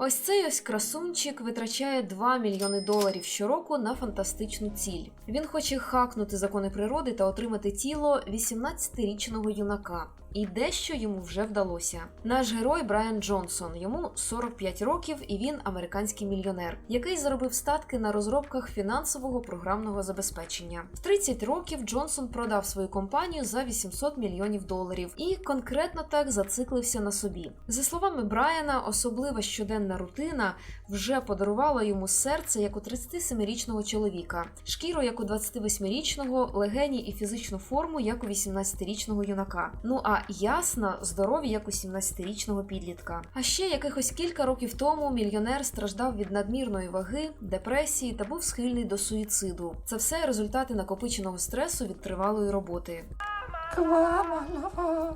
Ось цей ось красунчик витрачає 2 мільйони доларів щороку на фантастичну ціль. Він хоче хакнути закони природи та отримати тіло 18-річного юнака. І дещо йому вже вдалося. Наш герой Брайан Джонсон, йому 45 років, і він американський мільйонер, який заробив статки на розробках фінансового програмного забезпечення. В 30 років Джонсон продав свою компанію за 800 мільйонів доларів і конкретно так зациклився на собі. За словами Брайана, особлива щоденна рутина вже подарувала йому серце як у 37-річного чоловіка, шкіру як у 28-річного, легені і фізичну форму як у 18-річного юнака. Ну а ясно, здорові, як у 17-річного підлітка. А ще якихось кілька років тому мільйонер страждав від надмірної ваги, депресії та був схильний до суїциду. Це все результати накопиченого стресу від тривалої роботи. Come on, my lover.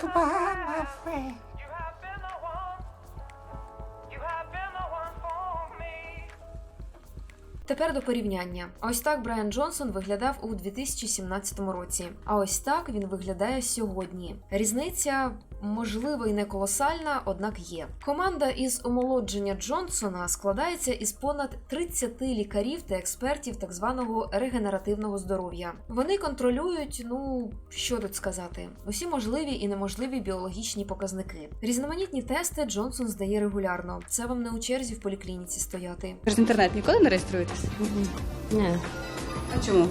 Come on, Тепер до порівняння. Ось так Брайан Джонсон виглядав у 2017 році. А ось так він виглядає сьогодні. Різниця. Можливо, і не колосальна, однак є. Команда із омолодження Джонсона складається із понад 30 лікарів та експертів так званого регенеративного здоров'я. Вони контролюють, ну що тут сказати, усі можливі і неможливі біологічні показники. Різноманітні тести Джонсон здає регулярно. Це вам не у черзі в поліклініці стояти. Через інтернет ніколи не реєструєтесь? Не, А чому?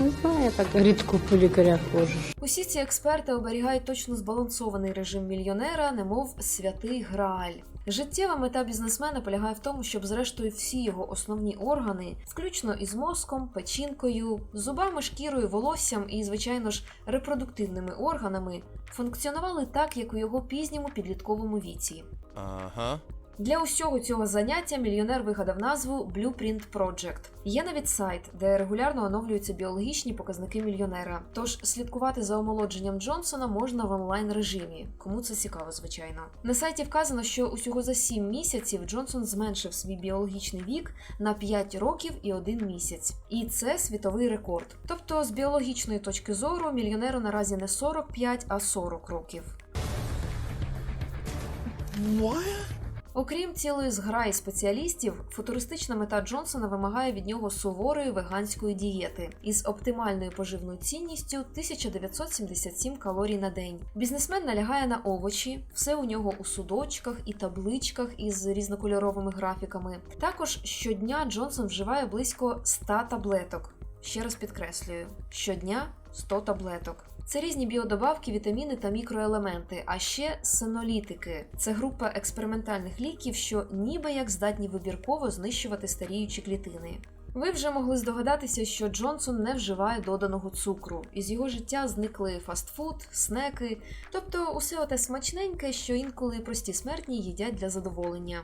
Не знаю, я так рідко по лікарях ходжу. Усі ці експерти оберігають точно збалансований режим мільйонера, немов святий грааль. Життєва мета бізнесмена полягає в тому, щоб зрештою всі його основні органи, включно із мозком, печінкою, зубами, шкірою, волоссям і, звичайно ж, репродуктивними органами, функціонували так, як у його пізньому підлітковому віці. Ага. Для усього цього заняття мільйонер вигадав назву Blueprint Project. Є навіть сайт, де регулярно оновлюються біологічні показники мільйонера. Тож слідкувати за омолодженням Джонсона можна в онлайн режимі. Кому це цікаво, звичайно. На сайті вказано, що усього за 7 місяців Джонсон зменшив свій біологічний вік на 5 років і 1 місяць. І це світовий рекорд. Тобто, з біологічної точки зору, мільйонеру наразі не 45, а 40 років. Окрім цілої зграї спеціалістів, футуристична мета Джонсона вимагає від нього суворої веганської дієти із оптимальною поживною цінністю 1977 калорій на день. Бізнесмен налягає на овочі, все у нього у судочках і табличках із різнокольоровими графіками. Також щодня Джонсон вживає близько 100 таблеток. Ще раз підкреслюю: щодня 100 таблеток. Це різні біодобавки, вітаміни та мікроелементи, а ще синолітики. Це група експериментальних ліків, що ніби як здатні вибірково знищувати старіючі клітини. Ви вже могли здогадатися, що Джонсон не вживає доданого цукру. Із його життя зникли фастфуд, снеки, тобто усе оте смачненьке, що інколи прості смертні їдять для задоволення.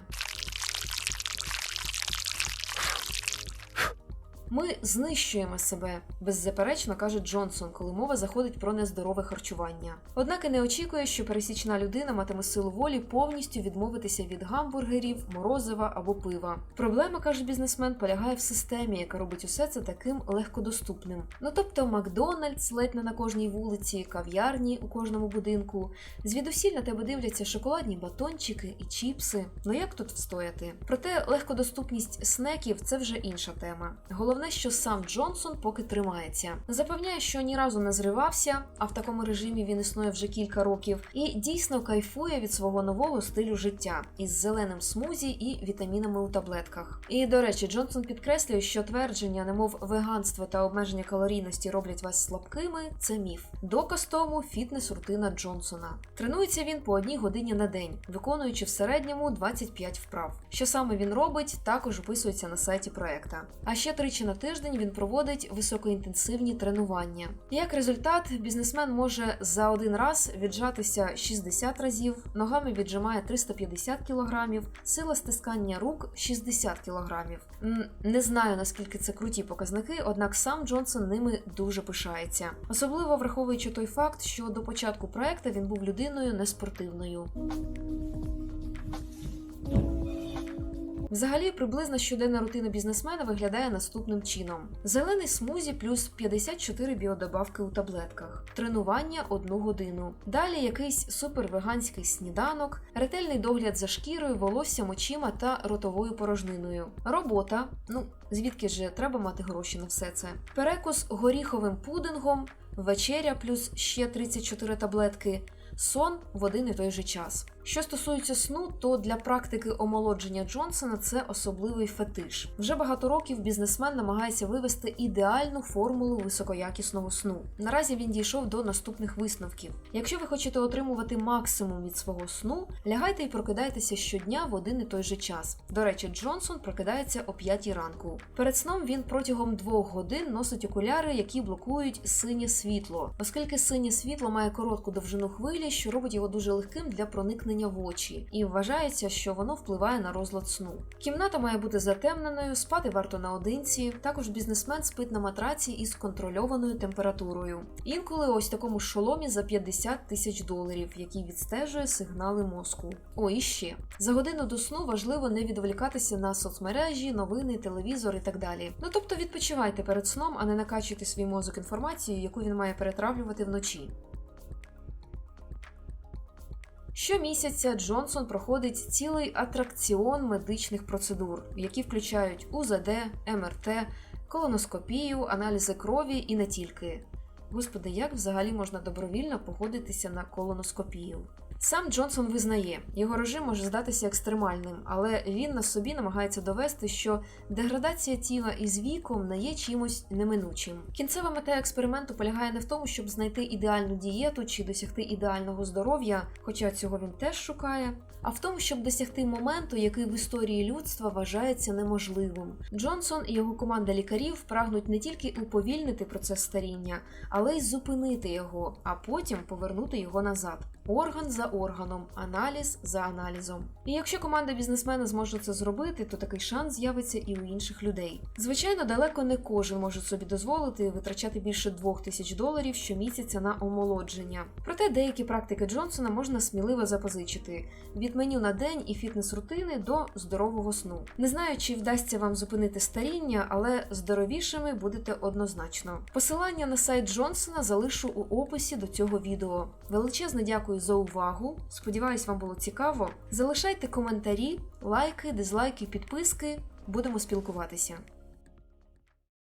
Ми знищуємо себе, беззаперечно каже Джонсон, коли мова заходить про нездорове харчування. Однак і не очікує, що пересічна людина матиме силу волі повністю відмовитися від гамбургерів, морозива або пива. Проблема, каже бізнесмен, полягає в системі, яка робить усе це таким легкодоступним. Ну тобто Макдональдс ледь не на кожній вулиці, кав'ярні у кожному будинку. Звідусіль на тебе дивляться шоколадні батончики і чіпси. Ну як тут встояти? Проте легкодоступність снеків це вже інша тема. Головне, що сам Джонсон поки тримається. Запевняє, що ні разу не зривався, а в такому режимі він існує вже кілька років, і дійсно кайфує від свого нового стилю життя із зеленим смузі і вітамінами у таблетках. І до речі, Джонсон підкреслює, що твердження, немов веганство та обмеження калорійності роблять вас слабкими, це міф. Доказ тому фітнес-рутина Джонсона. Тренується він по одній годині на день, виконуючи в середньому 25 вправ. Що саме він робить, також описується на сайті проекта. А ще тричі на тиждень він проводить високоінтенсивні тренування. Як результат, бізнесмен може за один раз віджатися 60 разів, ногами віджимає 350 кг, сила стискання рук 60 кг. Не знаю наскільки це круті показники, однак сам Джонсон ними дуже пишається. Особливо враховуючи той факт, що до початку проекту він був людиною неспортивною. Взагалі, приблизна щоденна рутина бізнесмена виглядає наступним чином: зелений смузі плюс 54 біодобавки у таблетках, тренування одну годину. Далі якийсь супервеганський сніданок, ретельний догляд за шкірою, волоссям, очима та ротовою порожниною. Робота, ну звідки ж треба мати гроші на все це? Перекус горіховим пудингом, вечеря плюс ще 34 таблетки, сон в один і той же час. Що стосується сну, то для практики омолодження Джонсона це особливий фетиш. Вже багато років бізнесмен намагається вивести ідеальну формулу високоякісного сну. Наразі він дійшов до наступних висновків. Якщо ви хочете отримувати максимум від свого сну, лягайте і прокидайтеся щодня в один і той же час. До речі, Джонсон прокидається о 5 ранку. Перед сном він протягом двох годин носить окуляри, які блокують синє світло, оскільки синє світло має коротку довжину хвилі, що робить його дуже легким для проникнення в очі, і вважається, що воно впливає на розлад сну. Кімната має бути затемненою, спати варто наодинці. Також бізнесмен спить на матраці із контрольованою температурою. Інколи ось такому шоломі за 50 тисяч доларів, який відстежує сигнали мозку. О, і ще за годину до сну важливо не відволікатися на соцмережі, новини, телевізор і так далі. Ну тобто відпочивайте перед сном, а не накачуйте свій мозок інформацією, яку він має перетравлювати вночі. Щомісяця Джонсон проходить цілий атракціон медичних процедур, які включають УЗД, МРТ, колоноскопію, аналізи крові і не тільки. Господи, як взагалі можна добровільно погодитися на колоноскопію? Сам Джонсон визнає, його режим може здатися екстремальним, але він на собі намагається довести, що деградація тіла із віком не є чимось неминучим. Кінцева мета експерименту полягає не в тому, щоб знайти ідеальну дієту чи досягти ідеального здоров'я, хоча цього він теж шукає, а в тому, щоб досягти моменту, який в історії людства вважається неможливим. Джонсон і його команда лікарів прагнуть не тільки уповільнити процес старіння, але й зупинити його, а потім повернути його назад. Орган за органом, аналіз за аналізом. І якщо команда бізнесмена зможе це зробити, то такий шанс з'явиться і у інших людей. Звичайно, далеко не кожен може собі дозволити витрачати більше двох тисяч доларів щомісяця на омолодження. Проте деякі практики Джонсона можна сміливо запозичити від меню на день і фітнес-рутини до здорового сну. Не знаю, чи вдасться вам зупинити старіння, але здоровішими будете однозначно. Посилання на сайт Джонсона залишу у описі до цього відео. Величезне дякую за увагу. Сподіваюсь, вам було цікаво. Залишайте коментарі, лайки, дизлайки, підписки. Будемо спілкуватися.